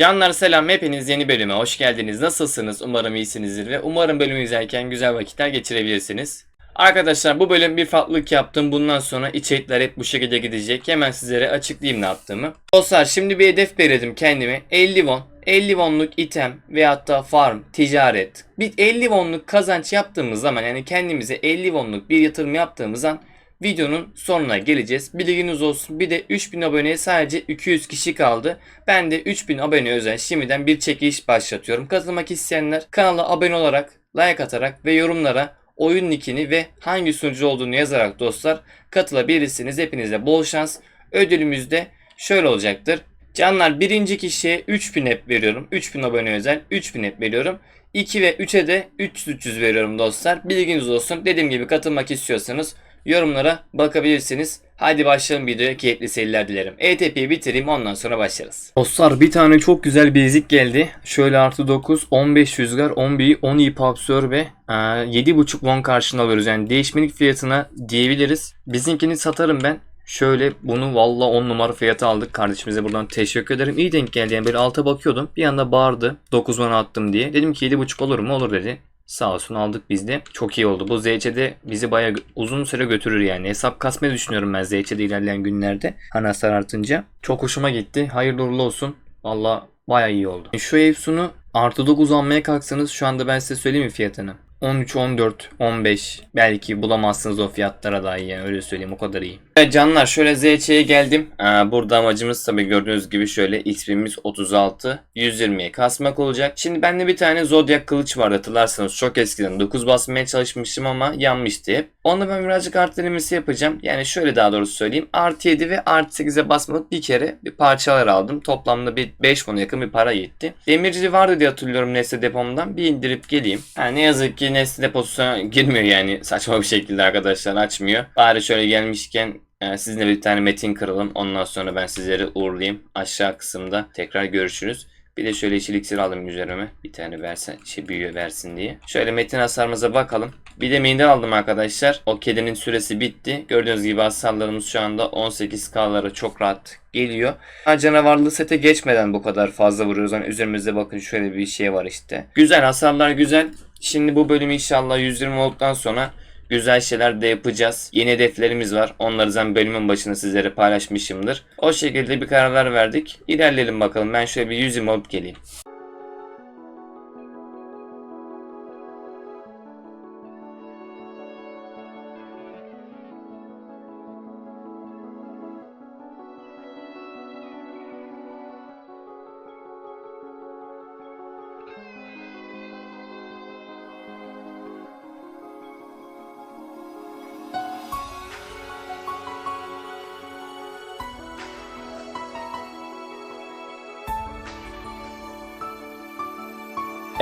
Canlar selam hepiniz yeni bölüme hoş geldiniz. Nasılsınız? Umarım iyisinizdir ve umarım bölümü izlerken güzel vakitler geçirebilirsiniz. Arkadaşlar bu bölüm bir farklılık yaptım. Bundan sonra içerikler hep bu şekilde gidecek. Hemen sizlere açıklayayım ne yaptığımı. Dostlar şimdi bir hedef belirledim kendime. 50 won. 50 wonluk item ve hatta farm, ticaret. Bir 50 wonluk kazanç yaptığımız zaman yani kendimize 50 wonluk bir yatırım yaptığımız an videonun sonuna geleceğiz. Bilginiz olsun. Bir de 3000 aboneye sadece 200 kişi kaldı. Ben de 3000 abone özel şimdiden bir çekiliş başlatıyorum. Katılmak isteyenler kanala abone olarak, like atarak ve yorumlara oyun nickini ve hangi sunucu olduğunu yazarak dostlar katılabilirsiniz. Hepinize bol şans. Ödülümüz de şöyle olacaktır. Canlar birinci kişiye 3000 hep veriyorum. 3000 abone özel 3000 hep veriyorum. 2 ve 3'e de 300 veriyorum dostlar. Bilginiz olsun. Dediğim gibi katılmak istiyorsanız yorumlara bakabilirsiniz. Hadi başlayalım videoya. Keyifli seyirler dilerim. ETP'yi bitireyim ondan sonra başlarız. Dostlar bir tane çok güzel basic geldi. Şöyle artı 9, 15 rüzgar, 11, 10 iyi absorbe, e, 7.5 won karşılığında alıyoruz. Yani değişmenlik fiyatına diyebiliriz. Bizimkini satarım ben. Şöyle bunu valla 10 numara fiyata aldık. Kardeşimize buradan teşekkür ederim. İyi denk geldi. Yani böyle alta bakıyordum. Bir anda bağırdı. 9 bana attım diye. Dedim ki 7.5 olur mu? Olur dedi. Sağ olsun aldık biz de. Çok iyi oldu. Bu ZC'de bizi bayağı uzun süre götürür yani. Hesap kasmayı düşünüyorum ben ZC'de ilerleyen günlerde. Hani hasar artınca. Çok hoşuma gitti. Hayırlı uğurlu olsun. Valla bayağı iyi oldu. Şu Evsun'u artı 9 almaya kalksanız şu anda ben size söyleyeyim mi fiyatını? 13, 14, 15 belki bulamazsınız o fiyatlara dahi yani öyle söyleyeyim o kadar iyi. Evet canlar şöyle ZC'ye geldim. Ee, burada amacımız tabii gördüğünüz gibi şöyle XP'miz 36 120'ye kasmak olacak. Şimdi bende bir tane Zodiac kılıç vardı hatırlarsanız çok eskiden 9 basmaya çalışmıştım ama yanmıştı hep. Onda ben birazcık art denemesi yapacağım. Yani şöyle daha doğrusu söyleyeyim. Artı 7 ve artı 8'e basmalık bir kere bir parçalar aldım. Toplamda bir 5 buna yakın bir para gitti. Demirci vardı diye hatırlıyorum Nesne depomdan. Bir indirip geleyim. Ha, ne yazık ki Nesne deposuna girmiyor yani saçma bir şekilde arkadaşlar açmıyor. Bari şöyle gelmişken e, sizinle bir tane metin kıralım. Ondan sonra ben sizleri uğurlayayım. Aşağı kısımda tekrar görüşürüz. Bir de şöyle yeşil iksir aldım üzerime. Bir tane versen, şey büyüyor versin diye. Şöyle metin hasarımıza bakalım. Bir de mendil aldım arkadaşlar. O kedinin süresi bitti. Gördüğünüz gibi hasarlarımız şu anda 18K'lara çok rahat geliyor. Ha, canavarlı sete geçmeden bu kadar fazla vuruyoruz. Hani üzerimizde bakın şöyle bir şey var işte. Güzel hasarlar güzel. Şimdi bu bölüm inşallah 120 olduktan sonra güzel şeyler de yapacağız. Yeni hedeflerimiz var. Onları zaten bölümün başında sizlere paylaşmışımdır. O şekilde bir kararlar verdik. İlerleyelim bakalım. Ben şöyle bir 120 olup geleyim.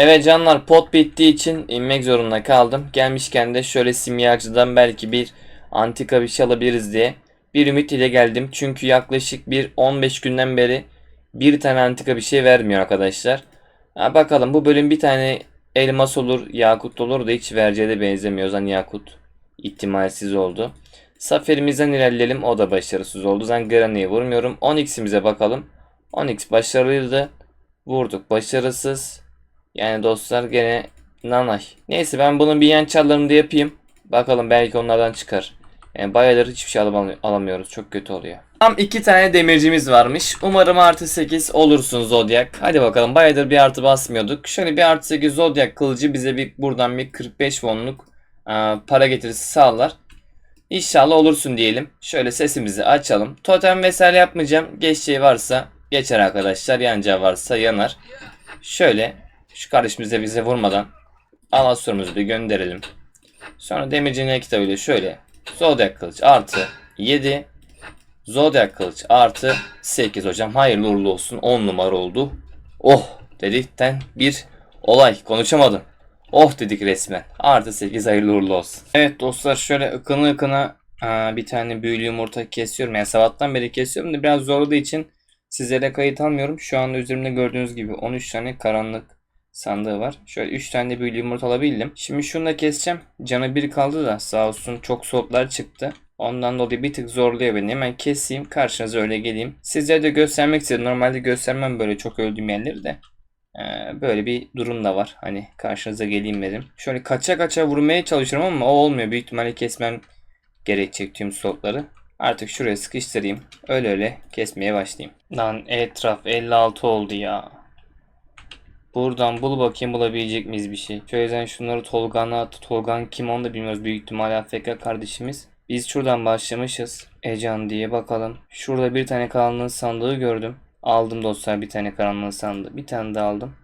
Evet canlar pot bittiği için inmek zorunda kaldım. Gelmişken de şöyle simyacıdan belki bir antika bir şey alabiliriz diye bir ümit ile geldim. Çünkü yaklaşık bir 15 günden beri bir tane antika bir şey vermiyor arkadaşlar. Ha, bakalım bu bölüm bir tane elmas olur, yakut olur da hiç vereceğe de benzemiyor. O zaman yakut ihtimalsiz oldu. Saferimizden ilerleyelim. O da başarısız oldu. Ben Granny'e vurmuyorum. 10x'imize bakalım. 10x başarılıydı. Vurduk. Başarısız. Yani dostlar gene nanay. Neyse ben bunu bir yan çallarımda yapayım. Bakalım belki onlardan çıkar. Yani bayağıdır hiçbir şey alam alamıyoruz. Çok kötü oluyor. Tam iki tane demircimiz varmış. Umarım artı 8 olursun Zodiac. Hadi bakalım bayağıdır bir artı basmıyorduk. Şöyle bir artı 8 Zodiac kılıcı bize bir buradan bir 45 wonluk aa, para getirisi sağlar. İnşallah olursun diyelim. Şöyle sesimizi açalım. Totem vesaire yapmayacağım. Geçeceği varsa geçer arkadaşlar. Yanacağı varsa yanar. Şöyle şu kardeşimize bize vurmadan Alasörümüzü de gönderelim. Sonra demircinin kitabıyla şöyle Zodiac kılıç artı 7 Zodiac kılıç artı 8 hocam. Hayırlı uğurlu olsun. 10 numara oldu. Oh dedikten bir olay. Konuşamadım. Oh dedik resmen. Artı 8 hayırlı uğurlu olsun. Evet dostlar şöyle ıkını ıkına aa, bir tane büyülü yumurta kesiyorum. Yani sabahtan beri kesiyorum da biraz zorladığı için sizlere kayıt almıyorum. Şu anda üzerimde gördüğünüz gibi 13 tane karanlık sandığı var. Şöyle 3 tane de büyülü yumurta alabildim. Şimdi şunu da keseceğim. Canı bir kaldı da sağ olsun çok slotlar çıktı. Ondan dolayı bir tık zorluyor beni. Hemen keseyim karşınıza öyle geleyim. Sizlere de göstermek istedim. Normalde göstermem böyle çok öldüğüm yerleri de. Ee, böyle bir durum da var. Hani karşınıza geleyim dedim. Şöyle kaça kaça vurmaya çalışıyorum ama o olmuyor. Büyük ihtimalle kesmem gerekecek tüm slotları. Artık şuraya sıkıştırayım. Öyle öyle kesmeye başlayayım. Lan etraf 56 oldu ya. Buradan bul bakayım bulabilecek miyiz bir şey. Şöyle şunları Tolgan'a at. Tolgan kim onu da bilmiyoruz. Büyük ihtimalle AFK kardeşimiz. Biz şuradan başlamışız. Ecan diye bakalım. Şurada bir tane karanlığın sandığı gördüm. Aldım dostlar bir tane karanlığın sandığı. Bir tane de aldım.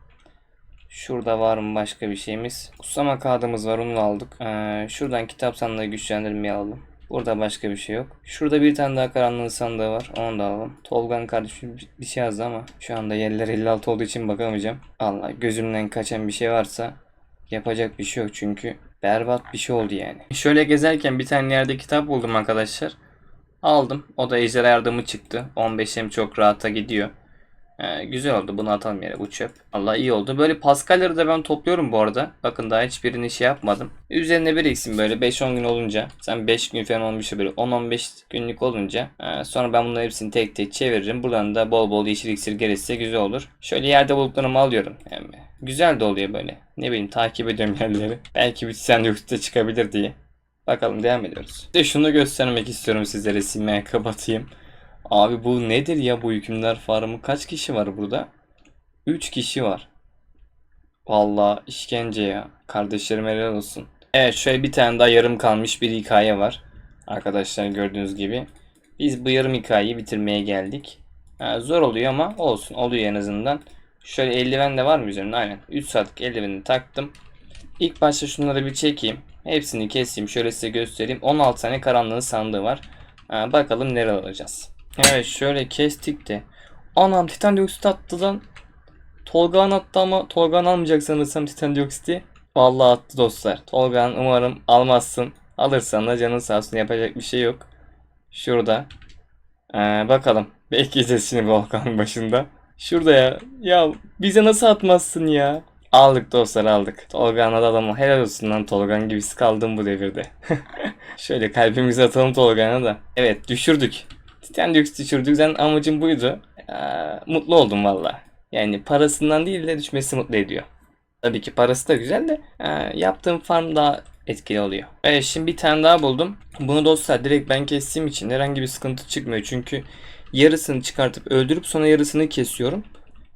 Şurada var mı başka bir şeyimiz? Kutsama kağıdımız var onu aldık. Ee, şuradan kitap sandığı güçlendirmeyi aldım. Burada başka bir şey yok. Şurada bir tane daha karanlığın sandığı var. Onu da alalım. Tolgan kardeşim bir şey yazdı ama şu anda yerler 56 olduğu için bakamayacağım. Allah gözümden kaçan bir şey varsa yapacak bir şey yok çünkü berbat bir şey oldu yani. Şöyle gezerken bir tane yerde kitap buldum arkadaşlar. Aldım. O da ejderha yardımı çıktı. 15'im çok rahata gidiyor. Ee, güzel oldu. Bunu atalım yere. Bu çöp. Allah iyi oldu. Böyle paskalları da ben topluyorum bu arada. Bakın daha hiçbirini şey yapmadım. Üzerine biriksin böyle 5-10 gün olunca. Sen 5 gün falan olmuş böyle 10-15 günlük olunca. e, sonra ben bunların hepsini tek tek çeviririm. Buradan da bol bol yeşil iksir gelirse güzel olur. Şöyle yerde bulduklarımı alıyorum. Yani güzel de oluyor böyle. Ne bileyim takip ediyorum yerleri. Belki bir sen yoksa çıkabilir diye. Bakalım devam ediyoruz. Bir De şunu göstermek istiyorum sizlere silmeye kapatayım. Abi bu nedir ya bu hükümler farmı? Kaç kişi var burada? 3 kişi var. Vallahi işkence ya. Kardeşlerim helal olsun. Evet şöyle bir tane daha yarım kalmış bir hikaye var. Arkadaşlar gördüğünüz gibi. Biz bu yarım hikayeyi bitirmeye geldik. Ha, zor oluyor ama olsun. Oluyor en azından. Şöyle eldiven de var mı üzerinde? Aynen. 3 saatlik eldiveni taktım. İlk başta şunları bir çekeyim. Hepsini keseyim. Şöyle size göstereyim. 16 tane karanlığın sandığı var. Ha, bakalım nereye alacağız. Evet şöyle kestik de. Anam titan dioksit attı lan. Tolga'nın attı ama Tolga'nın almayacak sanırsam titan dioksiti. Vallahi attı dostlar. Tolga'nın umarım almazsın. Alırsan da canın sağ olsun yapacak bir şey yok. Şurada. Ee, bakalım. Bekleyeceğiz şimdi volkanın başında. Şurada ya. Ya bize nasıl atmazsın ya? Aldık dostlar aldık. Tolga'nın adamı helal olsun lan Tolgan gibisi kaldım bu devirde. Şöyle kalbimizi atalım Tolga'na da. Evet düşürdük. Titan Dioxit düşürdük. Amacım buydu. Ee, mutlu oldum valla. Yani parasından değil de düşmesi mutlu ediyor. Tabii ki parası da güzel de e, yaptığım farm daha etkili oluyor. Evet şimdi bir tane daha buldum. Bunu dostlar direkt ben kestiğim için herhangi bir sıkıntı çıkmıyor. Çünkü yarısını çıkartıp öldürüp sonra yarısını kesiyorum.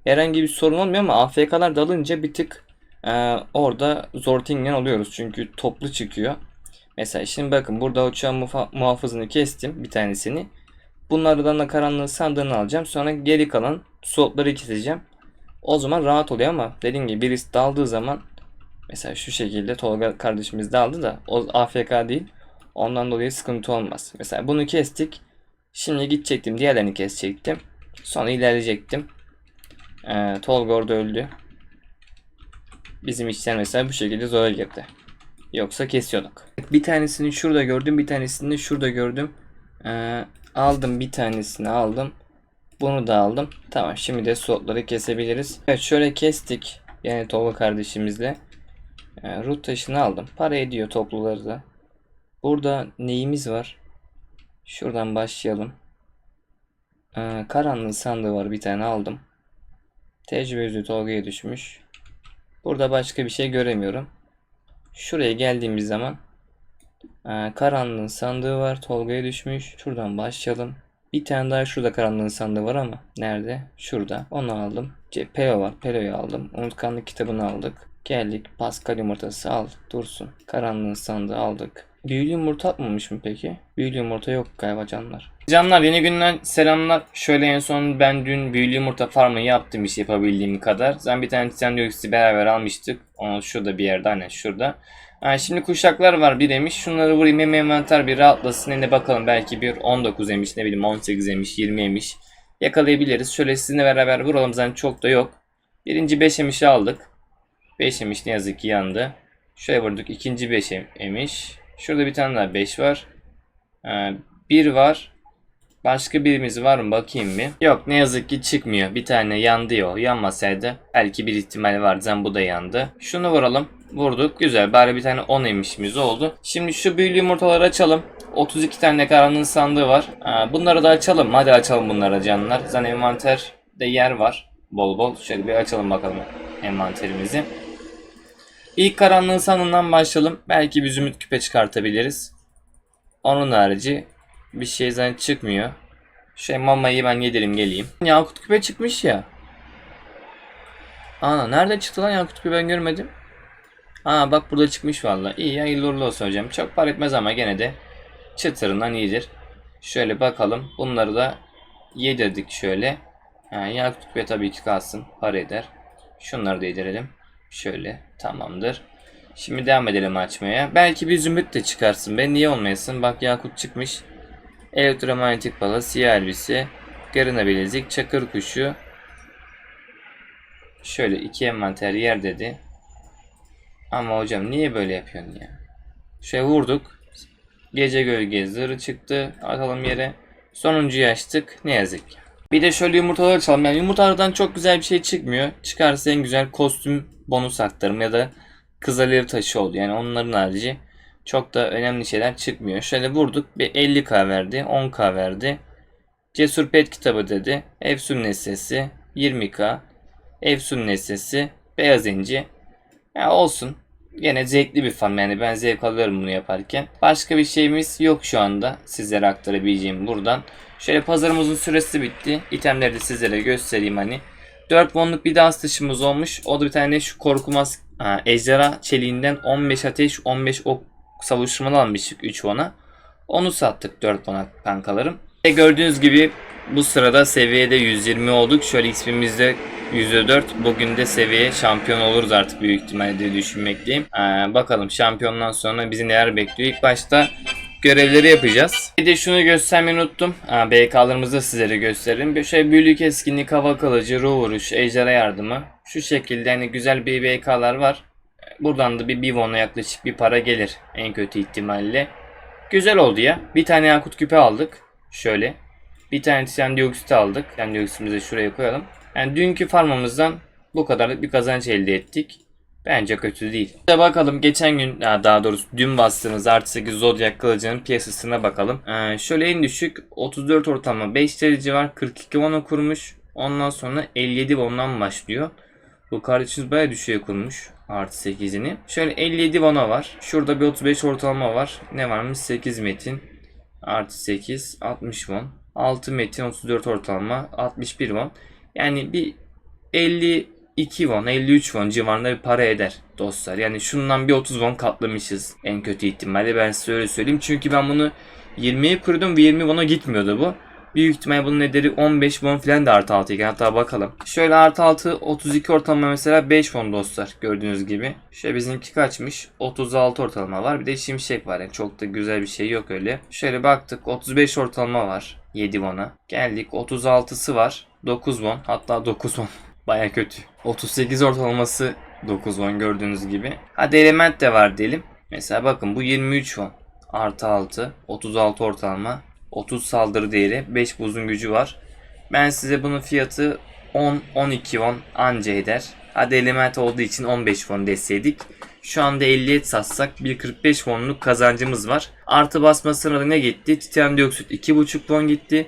Herhangi bir sorun olmuyor ama AFK'lar dalınca bir tık e, orada zortingen oluyoruz. Çünkü toplu çıkıyor. Mesela şimdi bakın burada uçağın muhafızını kestim bir tanesini. Bunlardan da karanlığın sandığını alacağım. Sonra geri kalan slotları keseceğim. O zaman rahat oluyor ama dediğim gibi birisi daldığı zaman mesela şu şekilde Tolga kardeşimiz daldı da o AFK değil. Ondan dolayı sıkıntı olmaz. Mesela bunu kestik. Şimdi gidecektim. Diğerlerini kesecektim. Sonra ilerleyecektim. Ee, Tolga orada öldü. Bizim işler mesela bu şekilde zora girdi. Yoksa kesiyorduk. Bir tanesini şurada gördüm. Bir tanesini şurada gördüm. Ee, aldım bir tanesini aldım. Bunu da aldım. Tamam şimdi de slotları kesebiliriz. Evet şöyle kestik. Yani Tolga kardeşimizle. Ee, root taşını aldım. Para ediyor topluları da. Burada neyimiz var? Şuradan başlayalım. Ee, karanlığın sandığı var bir tane aldım. Tecrübe yüzü Tolga'ya düşmüş. Burada başka bir şey göremiyorum. Şuraya geldiğimiz zaman ee, karanlığın sandığı var. Tolga'ya düşmüş. Şuradan başlayalım. Bir tane daha şurada karanlığın sandığı var ama nerede? Şurada. Onu aldım. Ce Pelo var. Pelo'yu aldım. Unutkanlık kitabını aldık. Geldik. Pascal yumurtası al. Dursun. Karanlığın sandığı aldık. Büyülü yumurta atmamış mı peki? Büyülü yumurta yok galiba canlar. Canlar yeni günden selamlar. Şöyle en son ben dün büyülü yumurta farmı yaptım iş yapabildiğim kadar. Zaten bir tane titan beraber almıştık. Onu şurada bir yerde aynen şurada. Ha, şimdi kuşaklar var bir emiş. Şunları vurayım hem envanter bir rahatlasın. Hem de bakalım belki bir 19 emiş ne bileyim 18 emiş 20 emiş. Yakalayabiliriz. Şöyle sizinle beraber vuralım zaten çok da yok. Birinci 5 emişi aldık. 5 emiş ne yazık ki yandı. Şöyle vurduk. ikinci 5 emiş. Şurada bir tane daha 5 var. Ee, bir var. Başka birimiz var mı bakayım mı? Yok ne yazık ki çıkmıyor. Bir tane yandı ya o. Yanmasaydı belki bir ihtimal vardı. Zaten bu da yandı. Şunu vuralım. Vurduk. Güzel. Bari bir tane 10 emişimiz oldu. Şimdi şu büyülü yumurtaları açalım. 32 tane karanlığın sandığı var. Aa, bunları da açalım. Hadi açalım bunları canlar. Zaten envanterde yer var. Bol bol. Şöyle bir açalım bakalım envanterimizi. İlk karanlığın sandığından başlayalım. Belki bir zümrüt küpe çıkartabiliriz. Onun harici bir şey zaten çıkmıyor. Şey mamayı ben yedireyim geleyim. Yakut küpe çıkmış ya. Ana nerede çıktı lan Yakut küpe ben görmedim. Aa bak burada çıkmış valla. İyi hayırlı uğurlu olsun hocam. Çok para etmez ama gene de çıtırından iyidir. Şöyle bakalım. Bunları da yedirdik şöyle. Ha, Yakut küpe tabii ki kalsın. Para eder. Şunları da yedirelim. Şöyle tamamdır. Şimdi devam edelim açmaya. Belki bir zümrüt de çıkarsın be. Niye olmayasın? Bak Yakut çıkmış. Elektromanyetik bala, siyah elbise, garına bilezik, çakır kuşu. Şöyle iki envanter yer dedi. Ama hocam niye böyle yapıyorsun ya? Şey vurduk. Gece gölge zırhı çıktı. Atalım yere. Sonuncuyu açtık. Ne yazık ki. Bir de şöyle yumurtalar açalım. Yani yumurtalardan çok güzel bir şey çıkmıyor. Çıkarsa en güzel kostüm bonus aktarım ya da kızalev taşı oldu. Yani onların harici çok da önemli şeyler çıkmıyor. Şöyle vurduk. Bir 50k verdi. 10k verdi. Cesur Pet kitabı dedi. Efsun nesnesi 20k. Efsun nesnesi beyaz inci. Ya olsun. Gene zevkli bir fan yani ben zevk alıyorum bunu yaparken. Başka bir şeyimiz yok şu anda sizlere aktarabileceğim buradan. Şöyle pazarımızın süresi bitti. İtemleri de sizlere göstereyim hani. 4 wonluk bir dans dışımız olmuş. O da bir tane şu korkumaz ha, ejderha çeliğinden 15 ateş 15 ok savuşturmalı almıştık 3 won'a. Onu sattık 4 won'a kankalarım. Ve gördüğünüz gibi bu sırada seviyede 120 olduk. Şöyle XP'mizde %4. Bugün de seviye şampiyon oluruz artık büyük ihtimalle diye düşünmekteyim. Ee, bakalım şampiyondan sonra bizi neler bekliyor. İlk başta görevleri yapacağız. Bir de şunu göstermeyi unuttum. Aa, BK'larımızı da sizlere gösteririm. Şey büyülük etkinlik, hava kılıcı, ruh vuruş, ejderha yardımı. Şu şekilde hani güzel bir BK'lar var. Buradan da bir Bivon'a yaklaşık bir para gelir en kötü ihtimalle. Güzel oldu ya. Bir tane yakut küpe aldık. Şöyle. Bir tane titan dioksit aldık. Titan dioksitimizi de şuraya koyalım. Yani dünkü farmamızdan bu kadarlık bir kazanç elde ettik. Bence kötü değil. Bir bakalım geçen gün daha doğrusu dün bastığımız artı 8 Zodiac kılıcının piyasasına bakalım. Ee, şöyle en düşük 34 ortalama 5 derece var. 42 won kurmuş. Ondan sonra 57 won'dan başlıyor. Bu kardeşimiz bayağı düşüğe kurmuş. Artı 8'ini. Şöyle 57 won'a var. Şurada bir 35 ortalama var. Ne varmış? 8 metin. Artı 8. 60 won. 6 metin 34 ortalama. 61 won. Yani bir 52 won, 53 won civarında bir para eder dostlar. Yani şundan bir 30 won katlamışız en kötü ihtimalle ben size öyle söyleyeyim. Çünkü ben bunu 20'ye kurdum ve 20 won'a gitmiyordu bu. Büyük ihtimal bunun ederi 15 won falan da artı 6 hatta bakalım. Şöyle artı 6 32 ortalama mesela 5 won dostlar gördüğünüz gibi. Şöyle bizimki kaçmış? 36 ortalama var. Bir de şimşek var. Yani çok da güzel bir şey yok öyle. Şöyle baktık 35 ortalama var 7 won'a. Geldik 36'sı var. 9 won hatta 9 won. Baya kötü. 38 ortalaması 9 won gördüğünüz gibi. Hadi element de var diyelim. Mesela bakın bu 23 won. Artı 6. 36 ortalama. 30 saldırı değeri. 5 buzun gücü var. Ben size bunun fiyatı 10-12 won anca eder. Hadi element olduğu için 15 won deseydik. Şu anda 50 et satsak 1.45 wonluk kazancımız var. Artı basmasına da ne gitti? Titan dioksit 2.5 won gitti.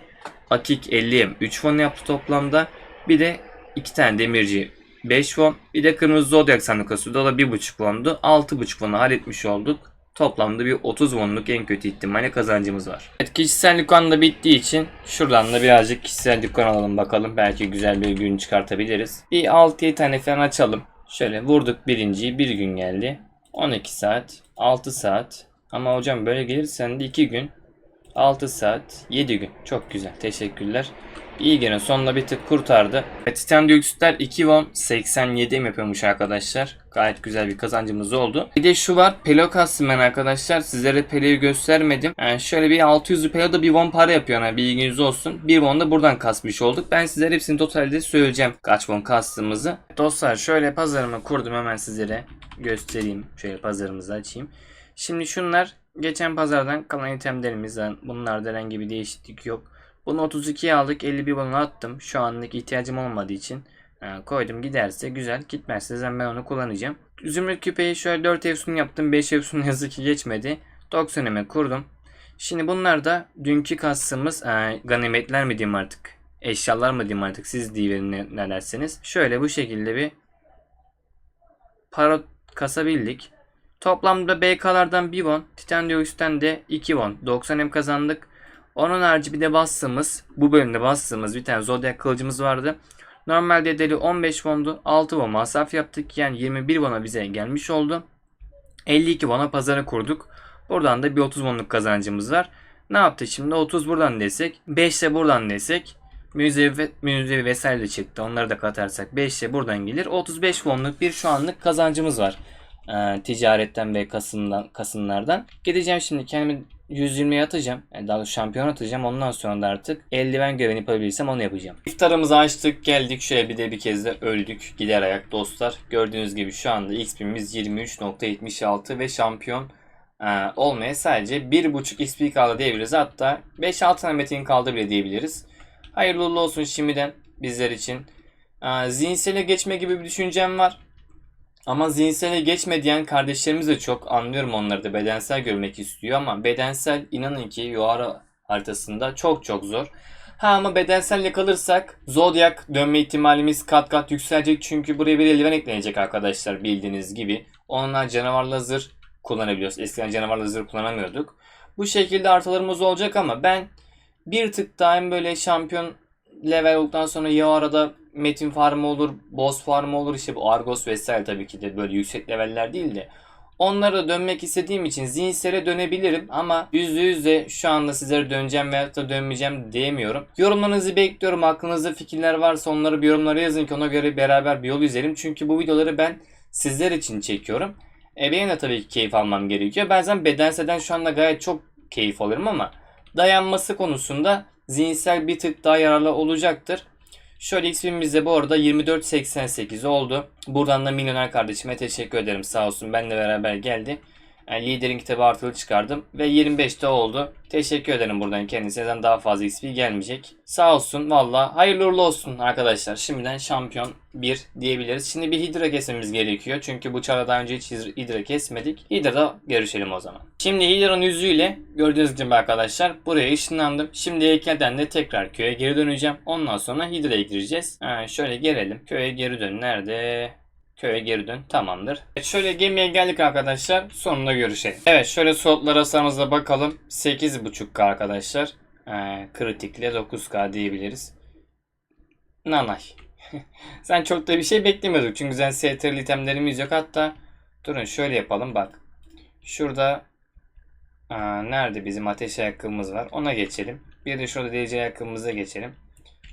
Akik 50M 3 won yaptı toplamda. Bir de 2 tane demirci 5 won. Bir de kırmızı zodyak sandıkası da 1.5 wondu. 6.5 won'u halletmiş olduk. Toplamda bir 30 wonluk en kötü ihtimalle kazancımız var. Evet kişisel dükkan da bittiği için şuradan da birazcık kişisel dükkan alalım bakalım. Belki güzel bir gün çıkartabiliriz. Bir 6-7 tane falan açalım. Şöyle vurduk birinciyi bir gün geldi. 12 saat, 6 saat. Ama hocam böyle gelirsen de 2 gün. 6 saat, 7 gün. Çok güzel. Teşekkürler. İyi gene sonunda bir tık kurtardı. Titan dioksitler 2 won 87 M yapıyormuş arkadaşlar. Gayet güzel bir kazancımız oldu. Bir de şu var. Pelo kastım ben arkadaşlar. Sizlere Pelo'yu göstermedim. Yani şöyle bir 600'lü Pelo da 1 won para yapıyor. Yani bilginiz olsun. 1 won da buradan kasmış olduk. Ben sizlere hepsini totalde söyleyeceğim. Kaç won kastığımızı. Dostlar şöyle pazarımı kurdum hemen sizlere göstereyim. Şöyle pazarımızı açayım. Şimdi şunlar geçen pazardan kalan itemlerimizden. Bunlarda herhangi bir değişiklik yok. Bunu 32'ye aldık. 51 bunu attım. Şu anlık ihtiyacım olmadığı için e, koydum. Giderse güzel. Gitmezse zaten ben onu kullanacağım. Zümrüt küpeyi şöyle 4 efsun yaptım. 5 efsun yazık ki geçmedi. 90'ıma kurdum. Şimdi bunlar da dünkü kastımız e, ganimetler mi diyeyim artık. Eşyalar mı diyeyim artık siz diyelim ne, ne derseniz. Şöyle bu şekilde bir para kasabildik. Toplamda BK'lardan 1 won, Titanium'dan de 2 won. 90 M kazandık. Onun harici bir de bastığımız, bu bölümde bastığımız bir tane Zodiac kılıcımız vardı. Normalde deli 15 wondu. 6 won masraf yaptık. Yani 21 won'a bize gelmiş oldu. 52 won'a pazarı kurduk. Buradan da bir 30 wonluk kazancımız var. Ne yaptı şimdi? 30 buradan desek, 5 de buradan desek. Müzevi, müzevi vesaire de çıktı. Onları da katarsak 5 de buradan gelir. 35 wonluk bir şu anlık kazancımız var. Ee, ticaretten ve kasından, kasımlardan. Gideceğim şimdi kendimi 120'ye atacağım. Yani daha doğrusu şampiyon atacağım. Ondan sonra da artık eldiven görevini yapabilirsem onu yapacağım. İftarımızı açtık geldik. Şöyle bir de bir kez de öldük. Gider ayak dostlar. Gördüğünüz gibi şu anda XP'miz 23.76 ve şampiyon ee, olmaya sadece 1.5 XP kaldı diyebiliriz. Hatta 5-6 tane metin kaldı bile diyebiliriz. Hayırlı olsun şimdiden bizler için. Ee, zihinsele geçme gibi bir düşüncem var. Ama zihinsele geçme diyen kardeşlerimiz de çok. Anlıyorum onları da bedensel görmek istiyor ama bedensel inanın ki Yoara haritasında çok çok zor. Ha ama bedenselle kalırsak Zodiac dönme ihtimalimiz kat kat yükselecek çünkü buraya bir eldiven eklenecek arkadaşlar bildiğiniz gibi. Onunla canavarla zırh kullanabiliyoruz. Eskiden canavarla zırh kullanamıyorduk. Bu şekilde artılarımız olacak ama ben bir tık daha hem böyle şampiyon level olduktan sonra ya metin farmı olur, boss farmı olur işte bu Argos vesaire tabii ki de böyle yüksek leveller değil de onlara dönmek istediğim için zihinsele dönebilirim ama %100 de şu anda sizlere döneceğim veya da dönmeyeceğim diyemiyorum. Yorumlarınızı bekliyorum. Aklınızda fikirler varsa onları bir yorumlara yazın ki ona göre beraber bir yol izleyelim. Çünkü bu videoları ben sizler için çekiyorum. E tabii ki keyif almam gerekiyor. Bazen bedenseden şu anda gayet çok keyif alırım ama dayanması konusunda zihinsel bir tık daha yararlı olacaktır. Şöyle XP'miz de bu arada 24.88 oldu. Buradan da milyoner kardeşime teşekkür ederim sağ olsun. Benle beraber geldi. Yani liderin kitabı artılı çıkardım ve 25'te oldu. Teşekkür ederim buradan kendisine. Zaten daha fazla XP gelmeyecek. Sağ olsun valla. Hayırlı uğurlu olsun arkadaşlar. Şimdiden şampiyon 1 diyebiliriz. Şimdi bir Hydra kesmemiz gerekiyor. Çünkü bu çara daha önce hiç Hydra kesmedik. Hydra'da görüşelim o zaman. Şimdi Hydra'nın yüzüyle gördüğünüz gibi arkadaşlar buraya ışınlandım. Şimdi heykelden de tekrar köye geri döneceğim. Ondan sonra Hydra'ya gireceğiz. Ha, şöyle gelelim. Köye geri dön. Nerede? Köye geri dön. Tamamdır. Evet, şöyle gemiye geldik arkadaşlar. Sonunda görüşelim. Evet şöyle slotlar hasarımıza bakalım. 8.5K arkadaşlar. Ee, kritikle 9K diyebiliriz. Nanay. Sen çok da bir şey beklemiyorduk. Çünkü zaten STR'li itemlerimiz yok. Hatta durun şöyle yapalım bak. Şurada aa, nerede bizim ateş ayakkabımız var. Ona geçelim. Bir de şurada DC ayakkabımıza geçelim.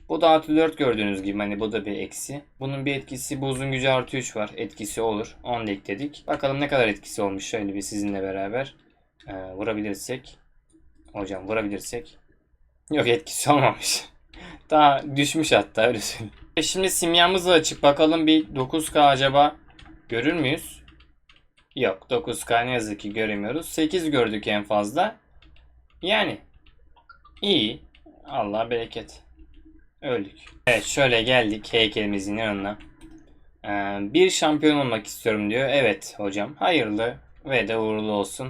Bu da artı 4 gördüğünüz gibi hani bu da bir eksi. Bunun bir etkisi buzun gücü artı 3 var. Etkisi olur. 10 da ekledik. Bakalım ne kadar etkisi olmuş şöyle bir sizinle beraber. Ee, vurabilirsek. Hocam vurabilirsek. Yok etkisi olmamış. Daha düşmüş hatta öyle söyleyeyim. E şimdi simyamızı açıp bakalım bir 9K acaba görür müyüz? Yok 9K ne yazık ki göremiyoruz. 8 gördük en fazla. Yani iyi. Allah bereket. Öldük. Evet şöyle geldik heykelimizin yanına. Ee, bir şampiyon olmak istiyorum diyor. Evet hocam hayırlı ve de uğurlu olsun.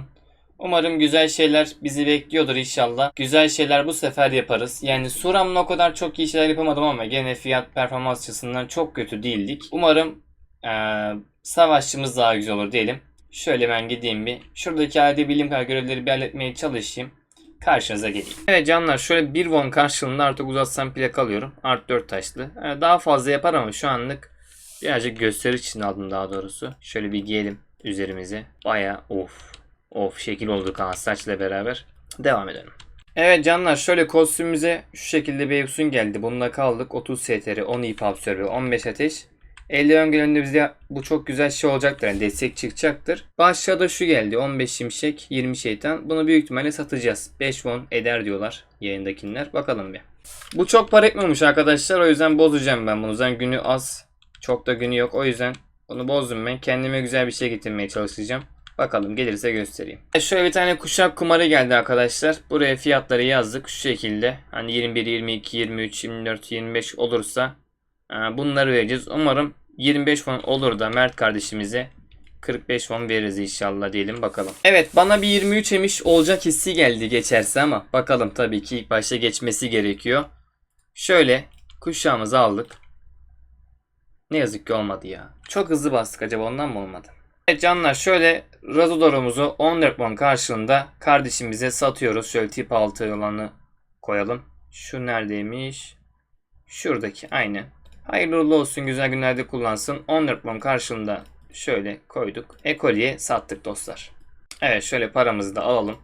Umarım güzel şeyler bizi bekliyordur inşallah. Güzel şeyler bu sefer yaparız. Yani Suram'la o kadar çok iyi şeyler yapamadım ama gene fiyat performans açısından çok kötü değildik. Umarım eee, savaşçımız daha güzel olur diyelim. Şöyle ben gideyim bir. Şuradaki adi bilim görevleri bir halletmeye çalışayım. Karşınıza geleyim. Evet canlar şöyle 1 won karşılığında artık uzatsam plak alıyorum. Art 4 taşlı. Ee, daha fazla yapar ama şu anlık birazcık gösteriş için aldım daha doğrusu. Şöyle bir giyelim üzerimize. Baya of. Of şekil olduk ha saçla beraber. Devam edelim. Evet canlar şöyle kostümümüze şu şekilde bir Efsun geldi. Bununla kaldık. 30 STR, 10 ip absorbe, 15 ateş. Eldiven gününde bize bu çok güzel şey olacaktır. Yani destek çıkacaktır. Başlığa şu geldi. 15 şimşek, 20 şeytan. Bunu büyük ihtimalle satacağız. 5 won eder diyorlar yayındakiler. Bakalım bir. Bu çok para etmemiş arkadaşlar. O yüzden bozacağım ben bunu. Zaten günü az. Çok da günü yok. O yüzden bunu bozdum ben. Kendime güzel bir şey getirmeye çalışacağım. Bakalım gelirse göstereyim. E, Şöyle bir tane kuşak kumarı geldi arkadaşlar. Buraya fiyatları yazdık şu şekilde. Hani 21, 22, 23, 24, 25 olursa bunları vereceğiz. Umarım 25 fon olur da Mert kardeşimize 45 won veririz inşallah diyelim bakalım. Evet bana bir 23 emiş olacak hissi geldi geçerse ama bakalım tabii ki ilk başta geçmesi gerekiyor. Şöyle kuşağımızı aldık. Ne yazık ki olmadı ya. Çok hızlı bastık acaba ondan mı olmadı? Evet canlar şöyle Razodor'umuzu 14 won karşılığında kardeşimize satıyoruz. Şöyle tip 6 olanı koyalım. Şu neredeymiş? Şuradaki aynı. Hayırlı uğurlu olsun güzel günlerde kullansın. 14 won karşılığında şöyle koyduk. Ekoli'ye sattık dostlar. Evet şöyle paramızı da alalım.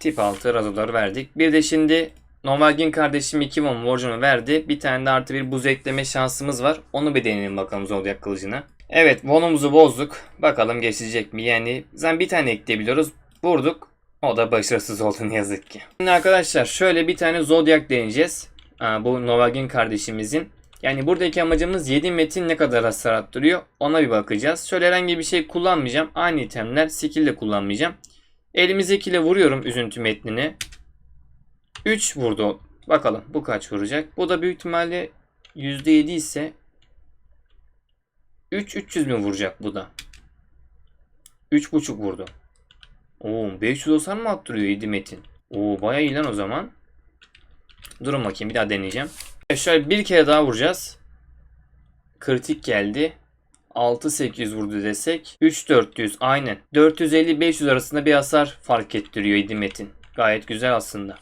Tip 6 Razodor verdik. Bir de şimdi Novagin kardeşim 2 won borcunu verdi. Bir tane de artı bir buz ekleme şansımız var. Onu bir deneyelim bakalım Zodiac kılıcına. Evet wonumuzu bozduk. Bakalım geçecek mi? Yani zaten bir tane ekleyebiliyoruz. Vurduk. O da başarısız oldu ne yazık ki. Şimdi arkadaşlar şöyle bir tane Zodiac deneyeceğiz. Bu Novagin kardeşimizin. Yani buradaki amacımız 7 metin ne kadar hasar attırıyor ona bir bakacağız. Şöyle herhangi bir şey kullanmayacağım. Aynı itemler skill de kullanmayacağım. Elimizdekiyle vuruyorum üzüntü metnini. 3 vurdu. Bakalım bu kaç vuracak. Bu da büyük ihtimalle %7 ise 3 300 mi vuracak bu da? 3.5 vurdu. Oo 500 hasar mı attırıyor 7 metin? Oo bayağı iyi lan o zaman. Durun bakayım bir daha deneyeceğim. Evet, Şöyle bir kere daha vuracağız. Kritik geldi. 6-800 vurdu desek. 3-400 aynen. 450-500 arasında bir hasar fark ettiriyor 7 metin. Gayet güzel aslında.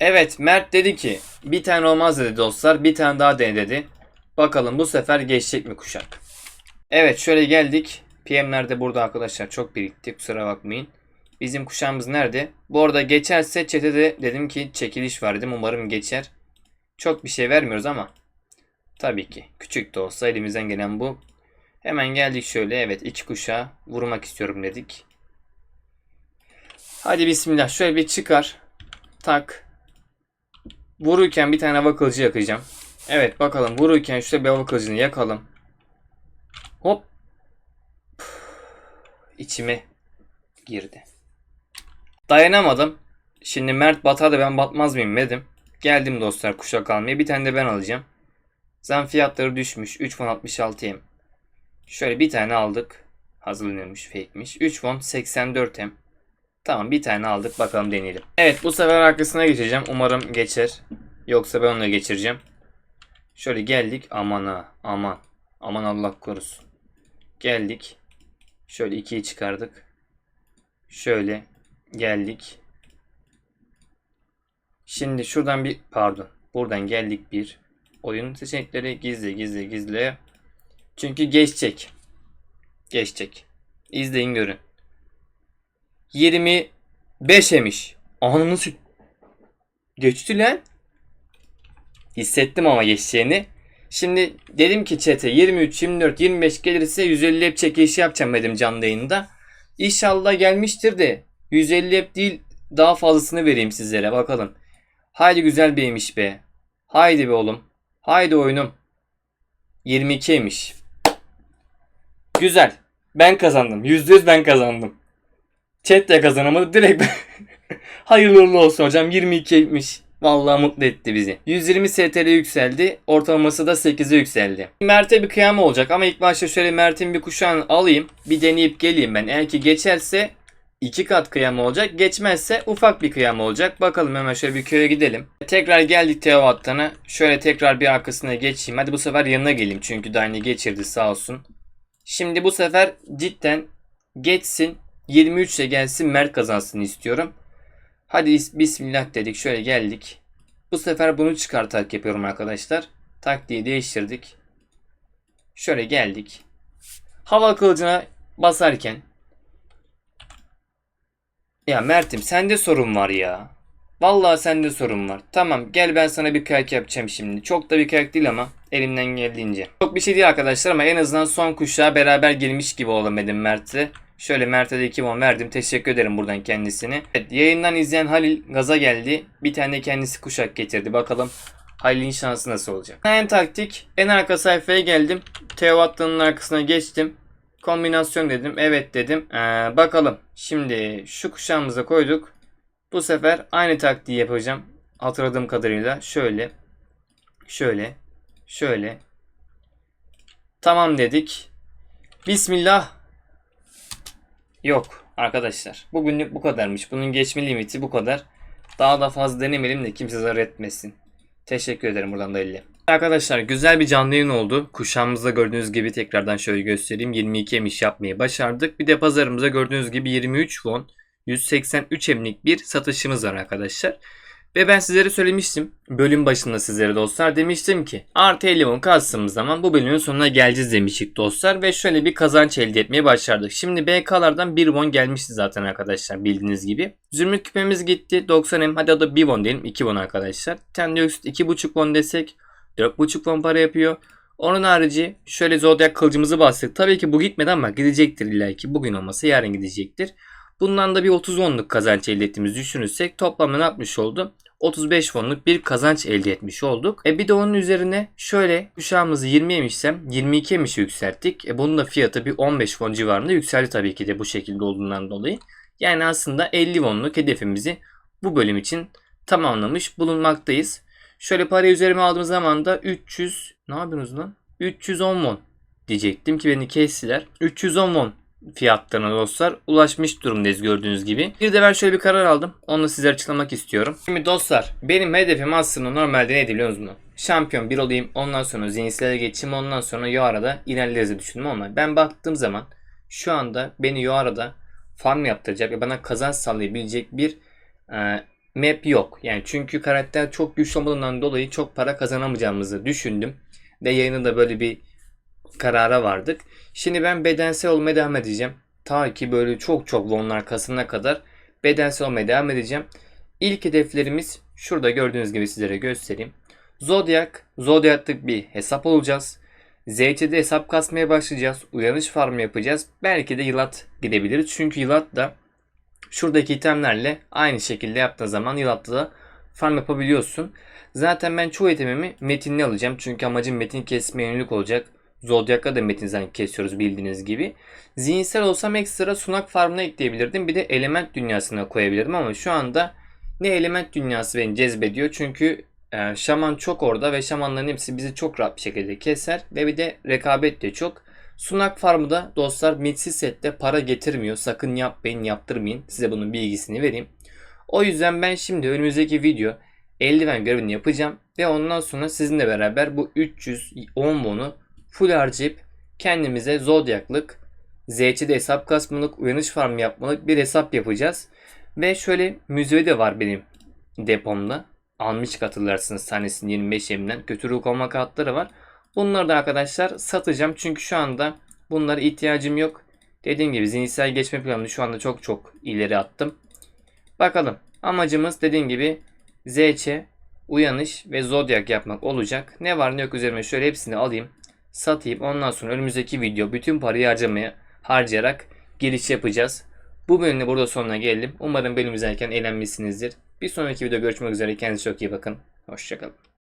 Evet Mert dedi ki bir tane olmaz dedi dostlar. Bir tane daha dene dedi. Bakalım bu sefer geçecek mi kuşak? Evet şöyle geldik. PM'ler de burada arkadaşlar çok birikti kusura bakmayın. Bizim kuşağımız nerede? Bu arada geçerse çetede dedim ki çekiliş var dedim. Umarım geçer. Çok bir şey vermiyoruz ama tabii ki küçük de olsa elimizden gelen bu. Hemen geldik şöyle evet iki kuşağı vurmak istiyorum dedik. Hadi bismillah şöyle bir çıkar. Tak. Vururken bir tane hava kılıcı yakacağım. Evet bakalım vururken şöyle bir hava kılıcını yakalım. Hop. Püf, İçime girdi. Dayanamadım. Şimdi Mert batar da ben batmaz mıyım dedim. Geldim dostlar kuşak almaya. Bir tane de ben alacağım. Zam fiyatları düşmüş. 3 fon 66 m. Şöyle bir tane aldık. Hazırlanıyormuş fake'miş. 3 fon 84 m. Tamam bir tane aldık. Bakalım deneyelim. Evet bu sefer arkasına geçeceğim. Umarım geçer. Yoksa ben onunla geçireceğim. Şöyle geldik. Aman ha. Aman. Aman Allah korusun. Geldik. Şöyle 2'yi çıkardık. Şöyle geldik. Şimdi şuradan bir pardon. Buradan geldik bir. Oyun seçenekleri gizli gizli gizli. Çünkü geçecek. Geçecek. İzleyin görün. 25 emiş. Ananı sü... Geçti lan. Hissettim ama geçeceğini. Şimdi dedim ki chat'e 23, 24, 25 gelirse 150 hep çekilişi yapacağım dedim canlı yayında. İnşallah gelmiştir de 150 hep değil daha fazlasını vereyim sizlere bakalım. Haydi güzel beymiş be. Haydi be oğlum. Haydi oyunum. 22'ymiş. Güzel. Ben kazandım. %100 ben kazandım. Chat de kazanamadı. Direkt ben. Hayırlı uğurlu olsun hocam. 22'ymiş. Vallahi mutlu etti bizi. 120 STL yükseldi. Ortalaması da 8'e yükseldi. Mert'e bir kıyam olacak ama ilk başta şöyle Mert'in bir kuşağını alayım. Bir deneyip geleyim ben. Eğer ki geçerse iki kat kıyam olacak. Geçmezse ufak bir kıyam olacak. Bakalım hemen şöyle bir köye gidelim. Tekrar geldik Teo Attan'a. Şöyle tekrar bir arkasına geçeyim. Hadi bu sefer yanına geleyim. Çünkü daha yeni geçirdi sağ olsun. Şimdi bu sefer cidden geçsin. 23 ile gelsin Mert kazansın istiyorum. Hadi is- bismillah dedik. Şöyle geldik. Bu sefer bunu çıkartarak yapıyorum arkadaşlar. Taktiği değiştirdik. Şöyle geldik. Hava kılıcına basarken ya Mert'im sende sorun var ya. Vallahi sende sorun var. Tamam gel ben sana bir kayak yapacağım şimdi. Çok da bir kayak değil ama elimden geldiğince. Çok bir şey değil arkadaşlar ama en azından son kuşağa beraber girmiş gibi olalım dedim Mert'e. Şöyle Mert'e de 2 won verdim. Teşekkür ederim buradan kendisine. Evet, yayından izleyen Halil gaza geldi. Bir tane kendisi kuşak getirdi. Bakalım Halil'in şansı nasıl olacak. En taktik. En arka sayfaya geldim. Teo Atlan'ın arkasına geçtim. Kombinasyon dedim. Evet dedim. Ee, bakalım. Şimdi şu kuşağımıza koyduk. Bu sefer aynı taktiği yapacağım. Hatırladığım kadarıyla. Şöyle. Şöyle. Şöyle. Tamam dedik. Bismillah. Yok arkadaşlar. Bugünlük bu kadarmış. Bunun geçme limiti bu kadar. Daha da fazla denemeyelim de kimse zarar etmesin. Teşekkür ederim buradan da elle. Arkadaşlar güzel bir canlı yayın oldu. Kuşağımızda gördüğünüz gibi tekrardan şöyle göstereyim. 22 emiş yapmayı başardık. Bir de pazarımıza gördüğünüz gibi 23 won 183 emlik bir satışımız var arkadaşlar. Ve ben sizlere söylemiştim. Bölüm başında sizlere dostlar demiştim ki artı 50 won kastığımız zaman bu bölümün sonuna geleceğiz demiştik dostlar. Ve şöyle bir kazanç elde etmeye başardık. Şimdi BK'lardan 1 won gelmişti zaten arkadaşlar bildiğiniz gibi. Zümrüt küpemiz gitti 90 em hadi o da 1 won diyelim 2 won arkadaşlar. Tendioksit 2,5 won desek 4,5 won para yapıyor. Onun harici şöyle zodyak kılıcımızı bastık. Tabii ki bu gitmedi ama gidecektir illa ki. Bugün olmasa yarın gidecektir. Bundan da bir 30 wonluk kazanç elde ettiğimizi düşünürsek toplamda ne yapmış oldu? 35 wonluk bir kazanç elde etmiş olduk. E bir de onun üzerine şöyle kuşağımızı 20 yemişsem 22 yemişe yükselttik. E bunun da fiyatı bir 15 won civarında yükseldi tabii ki de bu şekilde olduğundan dolayı. Yani aslında 50 wonluk hedefimizi bu bölüm için tamamlamış bulunmaktayız. Şöyle parayı üzerime aldığım zaman da 300 ne yapıyorsunuz lan? 310 won diyecektim ki beni kestiler. 310 won fiyatlarına dostlar ulaşmış durumdayız gördüğünüz gibi. Bir de ben şöyle bir karar aldım. Onu da size açıklamak istiyorum. Şimdi dostlar benim hedefim aslında normalde neydi biliyor musunuz? Şampiyon bir olayım ondan sonra zihinsel'e geçeyim ondan sonra Yoara'da ilerleriz diye düşündüm ama ben baktığım zaman şu anda beni Yoara'da farm yaptıracak ve bana kazanç sağlayabilecek bir e, map yok. Yani çünkü karakter çok güçlü olmadığından dolayı çok para kazanamayacağımızı düşündüm. Ve yayında böyle bir karara vardık. Şimdi ben bedensel olmaya devam edeceğim. Ta ki böyle çok çok Von'un arkasına kadar bedensel olmaya devam edeceğim. İlk hedeflerimiz şurada gördüğünüz gibi sizlere göstereyim. Zodiac, Zodiac'lık bir hesap olacağız. ZT'de hesap kasmaya başlayacağız. Uyanış farmı yapacağız. Belki de yılat gidebiliriz. Çünkü yılat da şuradaki itemlerle aynı şekilde yaptığın zaman yılatta da farm yapabiliyorsun. Zaten ben çoğu itemimi metinli alacağım. Çünkü amacım metin kesmeye yönelik olacak. Zodiac'la da metinzen kesiyoruz bildiğiniz gibi. Zihinsel olsam ekstra sunak farmına ekleyebilirdim. Bir de element dünyasına koyabilirdim ama şu anda ne element dünyası beni cezbediyor. Çünkü e, şaman çok orada ve şamanların hepsi bizi çok rahat bir şekilde keser. Ve bir de rekabet de çok. Sunak farmı da dostlar midsiz sette para getirmiyor. Sakın yapmayın yaptırmayın. Size bunun bilgisini vereyim. O yüzden ben şimdi önümüzdeki video eldiven görevini yapacağım. Ve ondan sonra sizinle beraber bu 310 won'u full harcayıp kendimize Zodiac'lık, ZC'de hesap kasmalık, uyanış farmı yapmalık bir hesap yapacağız. Ve şöyle müziği de var benim depomda. Almış hatırlarsınız tanesinin 25 yeminden. Kötü ruh olma kartları var. Bunları da arkadaşlar satacağım. Çünkü şu anda bunlara ihtiyacım yok. Dediğim gibi zihinsel geçme planını şu anda çok çok ileri attım. Bakalım. Amacımız dediğim gibi ZC, uyanış ve zodyak yapmak olacak. Ne var ne yok üzerime şöyle hepsini alayım satayım. Ondan sonra önümüzdeki video bütün parayı harcamaya harcayarak giriş yapacağız. Bu bölümde burada sonuna geldim. Umarım bölüm izlerken eğlenmişsinizdir. Bir sonraki video görüşmek üzere. Kendinize çok iyi bakın. Hoşçakalın.